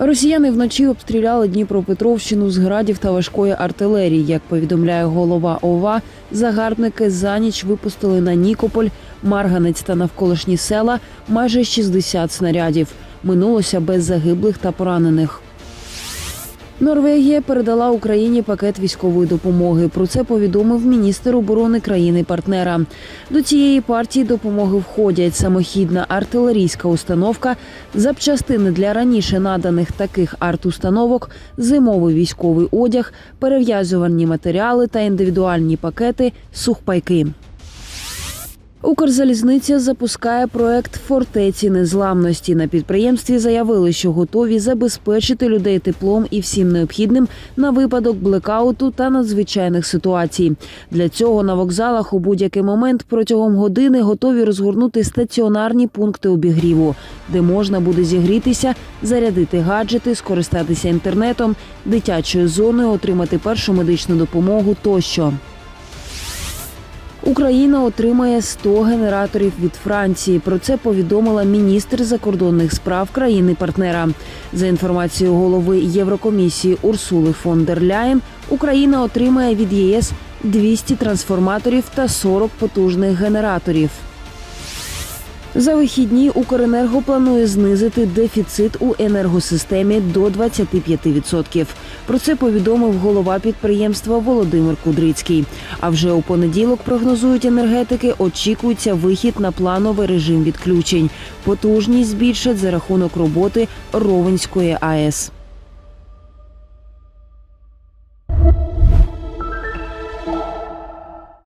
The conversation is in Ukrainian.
Росіяни вночі обстріляли Дніпропетровщину з градів та важкої артилерії. Як повідомляє голова ОВА, загарбники за ніч випустили на Нікополь, Марганець та навколишні села майже 60 снарядів. Минулося без загиблих та поранених. Норвегія передала Україні пакет військової допомоги. Про це повідомив міністр оборони країни-партнера. До цієї партії допомоги входять самохідна артилерійська установка, запчастини для раніше наданих таких арт-установок, зимовий військовий одяг, перев'язувальні матеріали та індивідуальні пакети сухпайки. Укрзалізниця запускає проект фортеці незламності. На підприємстві заявили, що готові забезпечити людей теплом і всім необхідним на випадок блекауту та надзвичайних ситуацій. Для цього на вокзалах у будь-який момент протягом години готові розгорнути стаціонарні пункти обігріву, де можна буде зігрітися, зарядити гаджети, скористатися інтернетом, дитячою зоною, отримати першу медичну допомогу тощо. Україна отримає 100 генераторів від Франції. Про це повідомила міністр закордонних справ країни-партнера. За інформацією голови Єврокомісії Урсули фон дер Ляєн, Україна отримає від ЄС 200 трансформаторів та 40 потужних генераторів. За вихідні Укренерго планує знизити дефіцит у енергосистемі до 25%. Про це повідомив голова підприємства Володимир Кудрицький. А вже у понеділок прогнозують енергетики. Очікується вихід на плановий режим відключень. Потужність збільшать за рахунок роботи Ровенської АЕС.